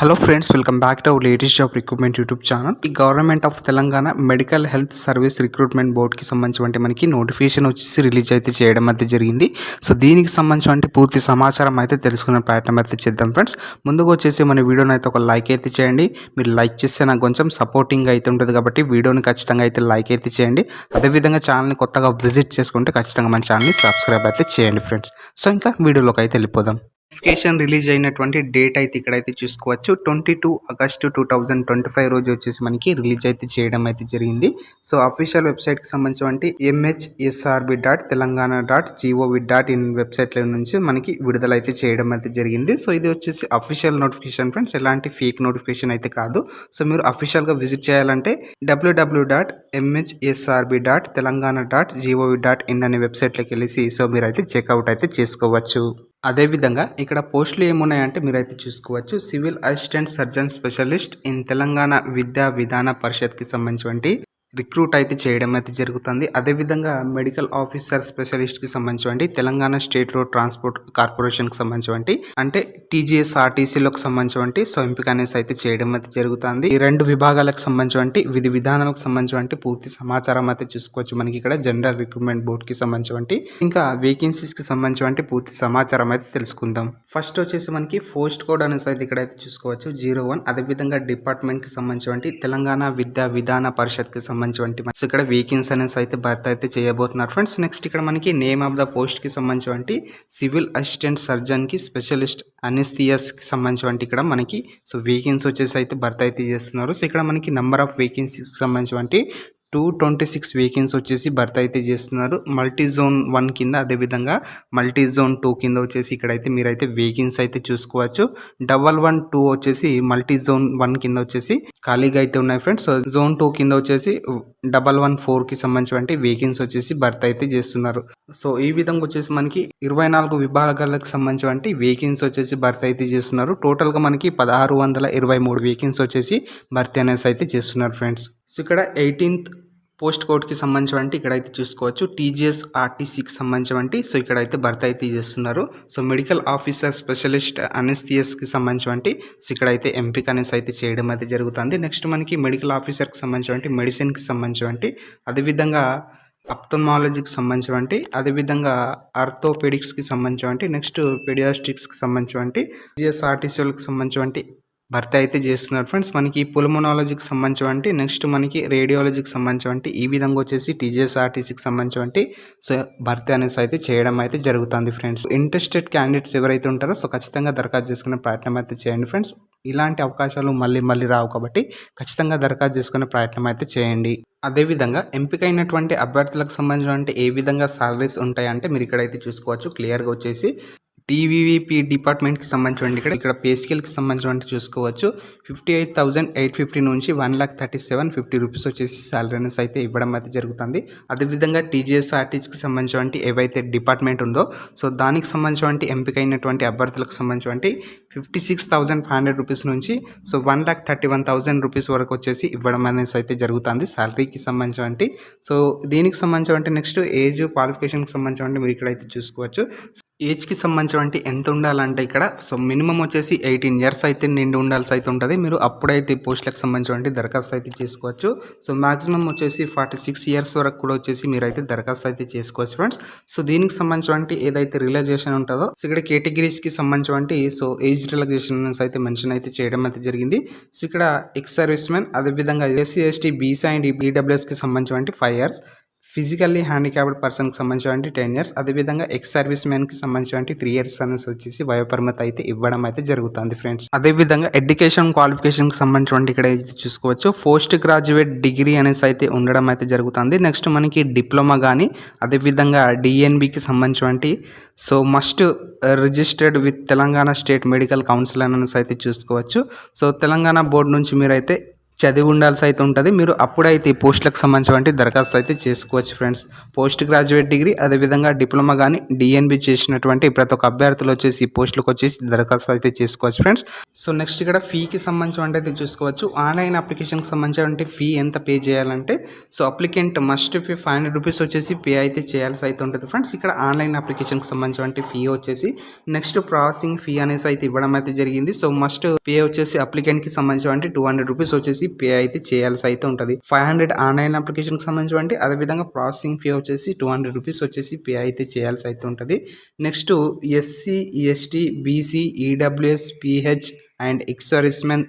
Hello friends welcome back to our latest job recruitment YouTube channel ఈ government of Telangana medical health service recruitment బోర్డ్కి సంబంధించి మనకి notification వచ్చేసి release అయితే చేయడం అయితే జరిగింది. సో దీనికి సంబంధించి పూర్తి సమాచారం అయితే తెలుసుకునే ప్రయత్నం అయితే చేద్దాం ఫ్రెండ్స్ ముందుగా వచ్చేసి మన వీడియోని అయితే ఒక లైక్ అయితే చేయండి. మీరు లైక్ చేస్తే నాకు కొంచెం సపోర్టింగ్ అయితే ఉంటుంది కాబట్టి వీడియోని ఖచ్చితంగా అయితే లైక్ అయితే చేయండి. అదేవిధంగా ఛానల్ని కొత్తగా విజిట్ చేసుకుంటే ఖచ్చితంగా మన ఛానల్ని సబ్స్క్రైబ్ అయితే చేయండి ఫ్రెండ్స్ సో ఇంకా వీడియోలోకి అయితే వెళ్ళిపోదాం. నోటిఫికేషన్ రిలీజ్ అయినటువంటి డేట్ అయితే ఇక్కడైతే చూసుకోవచ్చు. Twenty two August two thousand twenty five రోజు వచ్చేసి మనకి రిలీజ్ అయితే చేయడం అయితే జరిగింది. సో అఫీషియల్ వెబ్సైట్కి సంబంధించిన MHSRB dot Telangana dot GOV dot in వెబ్సైట్ల నుంచి మనకి విడుదల అయితే చేయడం అయితే జరిగింది. సో ఇది వచ్చేసి అఫీషియల్ నోటిఫికేషన్ ఫ్రెండ్స్ ఎలాంటి ఫేక్ నోటిఫికేషన్ అయితే కాదు. సో మీరు అఫీషియల్గా విజిట్ చేయాలంటే WW dot MHSRB dot Telangana dot GOV dot in అనే వెబ్సైట్లోకి వెళ్ళేసి సో మీరు అయితే చెక్అవుట్ అయితే చేసుకోవచ్చు. అదేవిధంగా ఇక్కడ పోస్టులు ఏమున్నాయంటే మీరైతే చూసుకోవచ్చు. Civil assistant surgeon specialist in Telangana Vidya Vidhana పరిషత్కి సంబంధించి రిక్రూట్ అయితే చేయడం అయితే జరుగుతుంది. అదేవిధంగా మెడికల్ ఆఫీసర్ స్పెషలిస్ట్కి సంబంధించి తెలంగాణ స్టేట్ రోడ్ ట్రాన్స్పోర్ట్ కార్పొరేషన్కి సంబంధించి అంటే టీజీఎస్ ఆర్టీసీలకు సంబంధించి సో ఎంపిక అనేసి అయితే చేయడం అయితే జరుగుతుంది. ఈ రెండు విభాగాలకు సంబంధించి విధి విధానాలకు సంబంధించి పూర్తి సమాచారం అయితే చూసుకోవచ్చు మనకి ఇక్కడ. జనరల్ రిక్రూట్మెంట్ బోర్డ్కి సంబంధించి ఇంకా వేకెన్సీస్కి సంబంధించి పూర్తి సమాచారం అయితే తెలుసుకుందాం. ఫస్ట్ వచ్చేసి మనకి పోస్ట్ కోడ్ అనేసి అయితే ఇక్కడ అయితే చూసుకోవచ్చు. Zero one. అదేవిధంగా డిపార్ట్మెంట్కి సంబంధించి తెలంగాణ విద్యా విధాన పరిషత్కి సంబంధించి ఇక్కడ వీకెన్స్ అనేసి అయితే భర్త అయితే చేయబోతున్నారు. ఫ్రెండ్స్ నెక్స్ట్ ఇక్కడ మనకి నేమ్ ఆఫ్ ద పోస్ట్కి సంబంధించి సివిల్ అసిస్టెంట్ సర్జన్కి స్పెషలిస్ట్ అనెస్థియస్కి సంబంధించి ఇక్కడ మనకి సో వీకెన్స్ వచ్చేసి అయితే భర్త అయితే చేస్తున్నారు. సో ఇక్కడ మనకి నెంబర్ ఆఫ్ వేకెన్సీస్ సంబంధించి టూ ట్వంటీ సిక్స్ వేకెన్సీ వచ్చేసి భర్త అయితే చేస్తున్నారు. మల్టీ జోన్ వన్ కింద అదేవిధంగా మల్టీ జోన్ టూ కింద వచ్చేసి ఇక్కడైతే మీరైతే వేకెన్సీ అయితే చూసుకోవచ్చు. డబల్ వన్ టూ వచ్చేసి మల్టీ జోన్ వన్ కింద వచ్చేసి ఖాళీగా అయితే ఉన్నాయి ఫ్రెండ్స్ జోన్ టూ కింద వచ్చేసి డబల్ వన్ ఫోర్కి సంబంధించినటువంటి వేకెన్సీ వచ్చేసి భర్త అయితే చేస్తున్నారు. సో ఈ విధంగా వచ్చేసి మనకి ఇరవై నాలుగు విభాగాలకు సంబంధించినటువంటి వేకెన్సీ వచ్చేసి భర్త అయితే చేస్తున్నారు. టోటల్గా మనకి పదహారు వందల ఇరవై మూడు వేకెన్సీ వచ్చేసి భర్తీ అనేసి అయితే చేస్తున్నారు ఫ్రెండ్స్ సో ఇక్కడ ఎయిటీన్త్ పోస్ట్ కోడ్కి సంబంధించి ఇక్కడైతే చూసుకోవచ్చు. టీజీఎస్ ఆర్టీసీకి సంబంధించి సో ఇక్కడైతే భర్త అయితే చేస్తున్నారు సో మెడికల్ ఆఫీసర్ స్పెషలిస్ట్ అనెస్థియస్కి సంబంధించి సో ఇక్కడైతే ఎంపిక అనేసి అయితే చేయడం అయితే జరుగుతుంది. నెక్స్ట్ మనకి మెడికల్ ఆఫీసర్కి సంబంధించి మెడిసిన్కి సంబంధించి అదేవిధంగా అప్టమాలజీకి సంబంధించి అదేవిధంగా ఆర్థోపెడిక్స్కి సంబంధించి నెక్స్ట్ పెడియాస్టిక్స్కి సంబంధించి జిఎస్ఆర్టీసీలకు సంబంధించి భర్తీ అయితే చేస్తున్నారు ఫ్రెండ్స్. మనకి పులమోనాలజీకి సంబంధించి నెక్స్ట్ మనకి రేడియాలజీకి సంబంధించి ఈ విధంగా వచ్చేసి టీజీఎస్ఆర్టీసీకి సంబంధించి సో భర్తీ అనేసి అయితే చేయడం అయితే జరుగుతుంది ఫ్రెండ్స్. ఇంట్రెస్టెడ్ క్యాండిడేట్స్ ఎవరైతే ఉంటారో సో ఖచ్చితంగా దరఖాస్తు చేసుకునే ప్రయత్నం అయితే చేయండి ఫ్రెండ్స్. ఇలాంటి అవకాశాలు మళ్ళీ మళ్ళీ రావు కాబట్టి ఖచ్చితంగా దరఖాస్తు చేసుకునే ప్రయత్నం అయితే చేయండి. అదేవిధంగా ఎంపికైనటువంటి అభ్యర్థులకు సంబంధించిన ఏ విధంగా సాలరీస్ ఉంటాయంటే మీరు ఇక్కడైతే చూసుకోవచ్చు. క్లియర్గా వచ్చేసి టీవీవీపీ డిపార్ట్మెంట్కి సంబంధించినటువంటి ఇక్కడ ఇక్కడ పే స్కేల్కి సంబంధించినటువంటి చూసుకోవచ్చు. Fifty eight thousand eight fifty నుంచి one lakh thirty seven fifty rupees వచ్చేసి సాలరీస్ అయితే ఇవ్వడం అయితే జరుగుతుంది. అదేవిధంగా టీజీఎస్ఆర్టీస్కి సంబంధించినటువంటి ఏవైతే డిపార్ట్మెంట్ ఉందో సో దానికి సంబంధించి ఎంపికైనటువంటి అభ్యర్థులకు సంబంధించినటువంటి fifty six thousand five hundred rupees నుంచి so one lakh thirty one thousand rupees వరకు వచ్చేసి ఇవ్వడం అనేసి అయితే జరుగుతుంది సాలరీకి సంబంధించినటువంటి. సో దీనికి సంబంధించినటువంటి నెక్స్ట్ ఏజ్ క్వాలిఫికేషన్కి సంబంధించినటువంటి మీరు ఇక్కడైతే చూసుకోవచ్చు. ఏజ్కి సంబంధించినటువంటి ఎంత ఉండాలంటే ఇక్కడ సో మినిమం వచ్చేసి ఎయిటీన్ ఇయర్స్ అయితే నిండి ఉండాల్సి అయితే ఉంటుంది. మీరు అప్పుడైతే పోస్టులకు సంబంధించినటువంటి దరఖాస్తు అయితే చేసుకోవచ్చు. సో మాక్సిమం వచ్చేసి ఫార్టీ సిక్స్ ఇయర్స్ వరకు కూడా వచ్చేసి మీరు అయితే దరఖాస్తు అయితే చేసుకోవచ్చు ఫ్రెండ్స్. సో దీనికి సంబంధించినటువంటి ఏదైతే రిలాక్సేషన్ ఉంటుందో సో ఇక్కడ కేటగిరీస్కి సంబంధించినటువంటి సో ఏజ్ రిలాక్సేషన్ అయితే మెన్షన్ అయితే చేయడం అయితే జరిగింది. సో ఇక్కడ ఎక్స్ సర్వీస్ మెన్ అదేవిధంగా ఎస్సీ ఎస్టీ బీసీ అండ్ ఈడబ్ల్యూఎస్కి సంబంధించినటువంటి ఫైవ్ ఇయర్స్. ఫిజికల్లీ హ్యాండిక్యాప్డ్ పర్సన్కి సంబంధించినటువంటి టెన్ ఇయర్స్ అదేవిధంగా ఎక్స్ సర్వీస్ మ్యాన్కి సంబంధించినటువంటి త్రీ ఇయర్స్ అనేసి వచ్చేసి వయోపరిమితి అయితే ఇవ్వడం అయితే జరుగుతుంది ఫ్రెండ్స్. అదేవిధంగా ఎడ్యుకేషన్ క్వాలిఫికేషన్కి సంబంధించి ఇక్కడ చూసుకోవచ్చు పోస్ట్ గ్రాడ్యుయేట్ డిగ్రీ అనేసి అయితే ఉండడం అయితే జరుగుతుంది. నెక్స్ట్ మనకి డిప్లొమా కానీ అదేవిధంగా డిఎన్బికి సంబంధించి so must registered with Telangana state medical council అనేసి అయితే చూసుకోవచ్చు. సో తెలంగాణ బోర్డు నుంచి మీరైతే చదివి ఉండాల్సి అయితే ఉంటుంది. మీరు అప్పుడైతే ఈ పోస్టులకు సంబంధించినటువంటి దరఖాస్తు అయితే చేసుకోవచ్చు ఫ్రెండ్స్. పోస్ట్ గ్రాడ్యుయేట్ డిగ్రీ అదేవిధంగా డిప్లొమా కానీ డిఎన్బి చేసినటువంటి ప్రతి ఒక్క అభ్యర్థులు వచ్చేసి ఈ పోస్టులకు వచ్చేసి దరఖాస్తు అయితే చేసుకోవచ్చు ఫ్రెండ్స్. సో నెక్స్ట్ ఇక్కడ ఫీకి సంబంధించినటువంటి అయితే చూసుకోవచ్చు. ఆన్లైన్ అప్లికేషన్కి సంబంధించిన ఫీ ఎంత పే చేయాలంటే so applicant must fee five hundred rupees వచ్చేసి పే అయితే చేయాల్సి అయితే ఉంటుంది ఫ్రెండ్స్. ఇక్కడ ఆన్లైన్ అప్లికేషన్కి సంబంధించిన ఫీ వచ్చేసి నెక్స్ట్ ప్రాసెసింగ్ ఫీ అనేసి అయితే ఇవ్వడం అయితే జరిగింది. సో మస్ట్ పే వచ్చేసి అప్లికెంట్కి సంబంధించినటువంటి టూ హండ్రెడ్ రూపీస్ వచ్చేసి పే అయితే చేయాల్సి అయితే ఉంటుంది. ఫైవ్ హండ్రెడ్ ఆన్లైన్ అప్లికేషన్కి సంబంధించి అదేవిధంగా ప్రాసెసింగ్ ఫీ వచ్చేసి టూ హండ్రెడ్ రూపీస్ వచ్చేసి పే అయితే చేయాల్సి అయితే ఉంటుంది. Next SC ST BC EWS PH and ex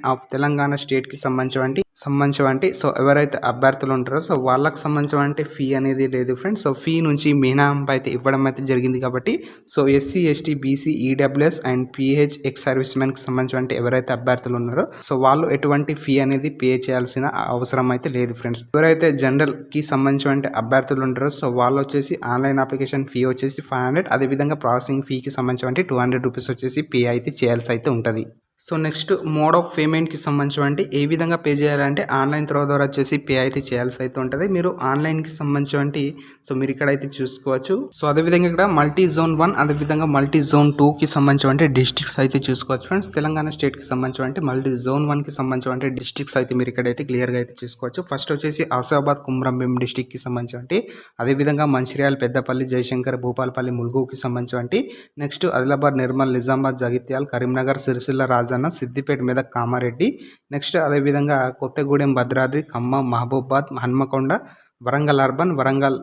of Telangana స్టేట్కి సంబంధించి సంబంధించి సో ఎవరైతే అభ్యర్థులు ఉంటారో సో వాళ్ళకి సంబంధించి ఫీ అనేది లేదు ఫ్రెండ్స్ సో ఫీ నుంచి మినహాంపు అయితే ఇవ్వడం అయితే జరిగింది కాబట్టి so SC ST BC EWS and PH ex service మెన్కి సంబంధించి ఎవరైతే అభ్యర్థులు ఉన్నారో సో వాళ్ళు ఎటువంటి ఫీ అనేది పే చేయాల్సిన అవసరం అయితే లేదు ఫ్రెండ్స్ ఎవరైతే జనరల్కి సంబంధించిన అభ్యర్థులు ఉంటారో సో వాళ్ళు వచ్చేసి ఆన్లైన్ అప్లికేషన్ ఫీ వచ్చేసి ఫైవ్ హండ్రెడ్ అదేవిధంగా ప్రాసెసింగ్ ఫీకి సంబంధించి టూ హండ్రెడ్ రూపీస్ వచ్చేసి పే అయితే చేయాల్సి అయితే ఉంటుంది. సో నెక్స్ట్ మోడ్ ఆఫ్ పేమెంట్కి సంబంధించి ఏ విధంగా పే చేయాలంటే ఆన్లైన్ త్రో ద్వారా వచ్చేసి పే అయితే చేయాల్సి అయితే ఉంటుంది. మీరు ఆన్లైన్కి సంబంధించి సో మీరు ఇక్కడ అయితే చూసుకోవచ్చు. సో అదేవిధంగా ఇక్కడ మల్టీ జోన్ వన్ అదేవిధంగా మల్టీ జోన్ టూకి సంబంధించి డిస్ట్రిక్ట్స్ అయితే చూసుకోవచ్చు ఫ్రెండ్స్. తెలంగాణ స్టేట్కి సంబంధించి మల్టీ జోన్ వన్కి సంబంధించి డిస్ట్రిక్ట్స్ అయితే మీరు ఇక్కడైతే క్లియర్గా అయితే చూసుకోవచ్చు. ఫస్ట్ వచ్చేసి ఆసిఫాబాద్ కుమ్రంభీం డిస్టిక్కి సంబంధించి అదేవిధంగా మంచిర్యాల పెద్దపల్లి జయశంకర్ భూపాలపల్లి ములుగుకి సంబంధించి నెక్స్ట్ ఆదిలాబాద్ నిర్మల్ నిజామాబాద్ జగిత్యాల్ కరీంనగర్ సిరిసిల్ల రాజ రాజన్న సిద్దిపేట మీద కామారెడ్డి. నెక్స్ట్ అదేవిధంగా కొత్తగూడెం భద్రాద్రి ఖమ్మం మహబూబాద్ హన్మకొండ వరంగల్ అర్బన్ వరంగల్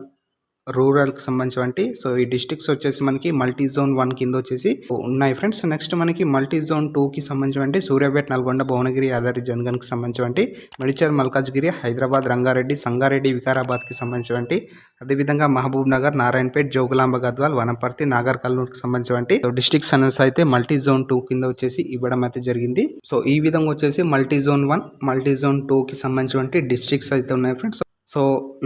రూరల్కి సంబంధించి సో ఈ డిస్ట్రిక్ట్స్ వచ్చేసి మనకి మల్టీ జోన్ వన్ కింద వచ్చేసి ఉన్నాయి ఫ్రెండ్స్. నెక్స్ట్ మనకి మల్టీ జోన్ టూకి సంబంధించి సూర్యాపేట నల్గొండ భువనగిరి యాదాద్రి జనగన్కి సంబంధించి మెడిచర్ మల్కాజ్గిరి హైదరాబాద్ రంగారెడ్డి సంగారెడ్డి వికారాబాద్కి సంబంధించి అదేవిధంగా మహబూబ్ నగర్ నారాయణపేట్ జోగులాంబ గద్వాల్ వనపర్తి నాగర్ కర్నూలుకి సంబంధించి డిస్ట్రిక్ట్స్ అనేసి అయితే మల్టీ జోన్ టూ కింద వచ్చేసి ఇవ్వడం అయితే జరిగింది. సో ఈ విధంగా వచ్చేసి multi zone one multi zone టూకి సంబంధించి డిస్ట్రిక్ట్స్ అయితే ఉన్నాయి ఫ్రెండ్స్. సో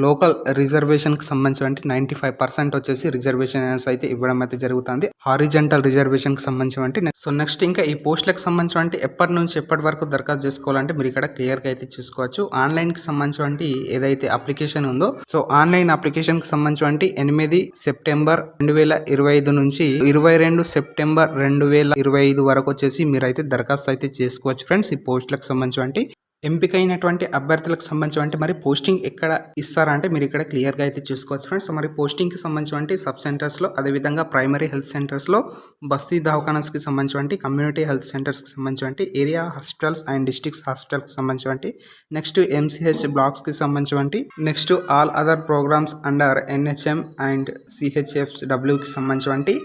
లోకల్ రిజర్వేషన్కి సంబంధించి నైంటీ ఫైవ్ పర్సెంట్ వచ్చేసి రిజర్వేషన్ అయితే ఇవ్వడం అయితే జరుగుతుంది. హారిజెంటల్ రిజర్వేషన్కి సంబంధించి సో నెక్స్ట్ ఇంకా ఈ పోస్టులకు సంబంధించి ఎప్పటి నుంచి ఎప్పటి వరకు దరఖాస్తు చేసుకోవాలంటే మీరు ఇక్కడ క్లియర్గా అయితే చూసుకోవచ్చు. ఆన్లైన్కి సంబంధించి ఏదైతే అప్లికేషన్ ఉందో సో ఆన్లైన్ అప్లికేషన్కి సంబంధించి ఎనిమిది సెప్టెంబర్ రెండు వేల ఇరవై ఐదు నుంచి ఇరవై రెండు సెప్టెంబర్ రెండు వేల ఇరవై ఐదు వరకు వచ్చేసి మీరు అయితే దరఖాస్తు అయితే చేసుకోవచ్చు ఫ్రెండ్స్ ఈ పోస్టులకు సంబంధించి ఎంపికైనటువంటి అభ్యర్థులకు సంబంధించి మరి పోస్టింగ్ ఎక్కడ ఇస్తారా అంటే మీరు ఇక్కడ క్లియర్గా అయితే చూసుకోవచ్చు ఫ్రెండ్స్. మరి పోస్టింగ్కి సంబంధించి సబ్ సెంటర్స్లో అదేవిధంగా ప్రైమరీ హెల్త్ సెంటర్స్లో బస్తీ దవాఖానాస్కి సంబంధించి కమ్యూనిటీ హెల్త్ సెంటర్స్కి సంబంధించి ఏరియా హాస్పిటల్స్ అండ్ డిస్ట్రిక్ట్స్ హాస్పిటల్కి సంబంధించి నెక్స్ట్ ఎంసీహెచ్ బ్లాక్స్కి సంబంధించి next all other programmes under NHM and CHF డబ్ల్యూకి సంబంధించి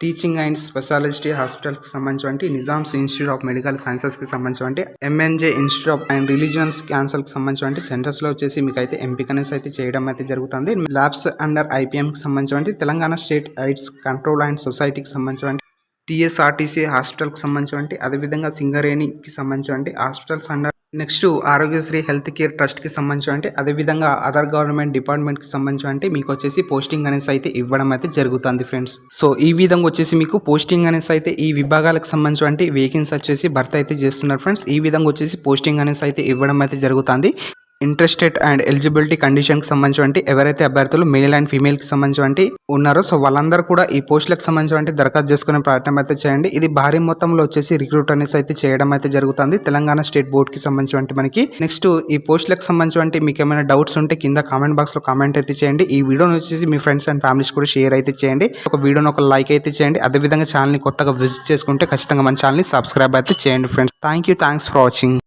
టీచింగ్ అండ్ స్పెషాలిటీ హాస్పిటల్కి సంబంధించి నిజామ్స్ ఇన్స్టిట్యూట్ ఆఫ్ మెడికల్ సైన్సెస్కి సంబంధించి MNJ institute of and religions క్యాన్సర్కి సంబంధించి సెంటర్స్లో వచ్చేసి మీకు అయితే ఎంపికనెస్ అయితే చేయడం అయితే జరుగుతుంది. ల్యాబ్స్ అండర్ ఐపీఎంకి సంబంధించి Telangana state AIDS control and సొసైటీకి సంబంధించి టీఎస్ఆర్టీసీ హాస్పిటల్కి సంబంధించి అదేవిధంగా సింగరేణికి సంబంధించి hospitals under next Aarogyasri health care ట్రస్ట్కి సంబంధించి అంటే అదేవిధంగా అదర్ గవర్నమెంట్ డిపార్ట్మెంట్కి సంబంధించి అంటే మీకు వచ్చేసి పోస్టింగ్ అనేసి అయితే ఇవ్వడం అయితే జరుగుతుంది ఫ్రెండ్స్. సో ఈ విధంగా వచ్చేసి మీకు పోస్టింగ్ అనేసి అయితే ఈ విభాగాలకు సంబంధించి అంటే వేకెన్సీ వచ్చేసి భర్త అయితే చేస్తున్నారు ఫ్రెండ్స్. ఈ విధంగా వచ్చేసి పోస్టింగ్ అనేసి అయితే ఇవ్వడం అయితే జరుగుతుంది. ఇంట్రెస్టెడ్ అండ్ ఎలిజిబిలిటీ కండిషన్కి సంబంధించి ఎవరైతే అభ్యర్థులు మేల్ అండ్ ఫీమేల్కి సంబంధించి ఉన్నారో సో వాళ్ళందరూ కూడా ఈ పోస్టులకు సంబంధించి దరఖాస్తు చేసుకునే ప్రయత్నం అయితే చేయండి. ఇది భారీ మొత్తంలో వచ్చేసి రిక్రూట్ అనేసి అయితే చేయడం అయితే జరుగుతుంది. తెలంగాణ స్టేట్ బోర్డ్కి సంబంధించి మనకి నెక్స్ట్ ఈ పోస్టులకు సంబంధించి మీకు ఏమైనా డౌట్స్ ఉంటే కింద కామెంట్ బాక్స్లో కామెంట్ అయితే చేయండి. ఈ వీడియోని వచ్చేసి మీ ఫ్రెండ్స్ అండ్ ఫ్యామిలీస్ కూడా షేర్ అయితే చేయండి. ఒక వీడియోని ఒక లైక్ అయితే చేయండి. అదేవిధంగా ఛానల్ని కొత్తగా విజిట్ చేసుకుంటే ఖచ్చితంగా మన ఛానల్ని సబ్స్క్రైబ్ అయితే చేయండి friends. Thank you thanks for watching.